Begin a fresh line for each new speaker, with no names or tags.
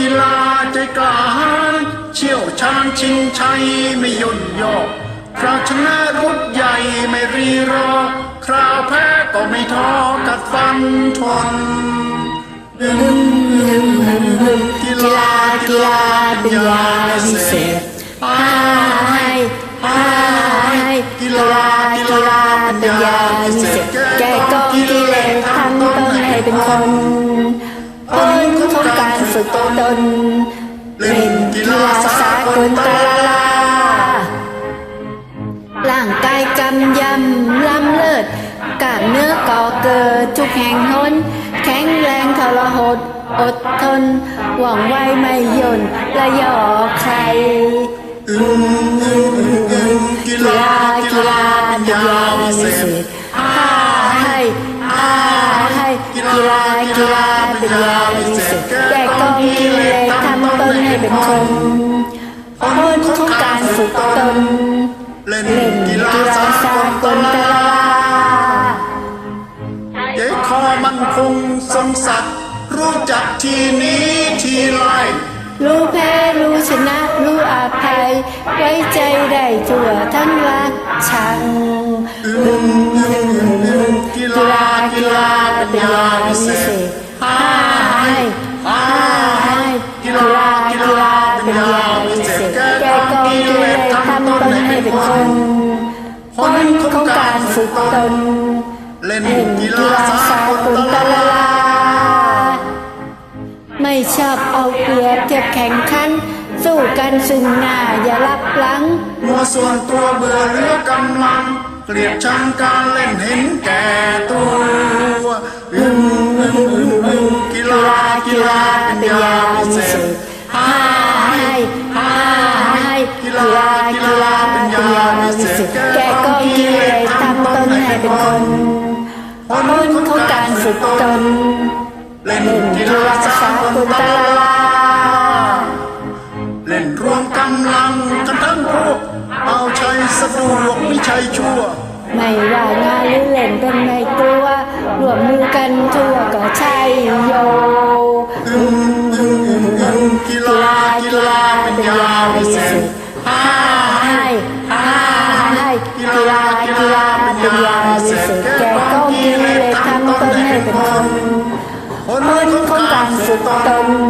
กีฬาใจกล้าหาญเชี่ยวชาญชิงชัยไม่ย่นย่อคราวชนะรุดใหญ่ไม่รีรอ คราวแพ้ก็ไม่ท้อกัดฟันทนกีฬากีฬาเป็นยาวิเศษ
ให้ให้กีฬากีฬาเป็นยาวิเศษแก้กองกิเลสทำตนให้เป็นคนผลข องการฝึกตนเล่นกีฬาสากลตะลาร่างกายกำยำล้ำเลิศกล้ามเนื้อก่อเกิดทุกแห่งหนแข็งแรงทรหดอดทนหว่องไวไม่หย่นและหยอใคร
กี
กี
ฬา
ฬา
กี
กี
ฬา
ฬา
เป็
เป็นน
ยายาวิ
วิ
เศ
เศ
ษ
ฬาเป็นยาวิเศษแก้กองกิเลสทำตนให้เป็นคนผลของการฝึกตน
เล่น
เล่น
กีฬาสา
สาก
ลตะ
ตะ
ลาเจ๊คอมันคงทรงศักดิ์รู้จักทีนี้ทีไร
รู้แพ้รู้ชนะรู้อภัย ไว้ใจได้ทั่วทั้งรักชัง
กี
กี
ฬา
ฬา
กี
กี
ฬา
ฬา
ป็
เป็นน
ยาวิเศษ
นคนผลของการฝึกตน
เล่น
เล่น
กีฬา
ฬา
สา
ก
ลตะลา
ไม่ชอบเอาเปรียบเทียบแข่งขัน สู้กันซึ่งหน้าอย่ารับหลัง
มัวส่วนตัวเบื่อเหลือกำลัง เกลียดชังการเล่นเห็นแก่ตัวอืมอืมอืมอืมกีฬากีฬาเป็นยาวิเศษ
กีฬากีฬาเป็นยาวิเศษแกกองกิเลสทำตนให้เป็นคนผลของการฝึกตน
เล่นกีฬาสา
สากก
ล
ล
ต
ตะ
ลา
ลา
เล่นรวมกำลังกันทั้งพวกเอาชัยสะดวกไม่ใช่ชั่ว
ไม่ว่างานหรือเล่นเป็นในตัวรวมมือกันทั่วก็ใช่โย
กีฬากีฬาเป็นยาวิเศษ
ให้ให้ให้กีฬากีฬาเป็นยาวิเศษแก่กองกิเลยทั้งต้นให้เป็นคน
ผล
ผลของการสุดตน
เล่
เล่
น
น
กี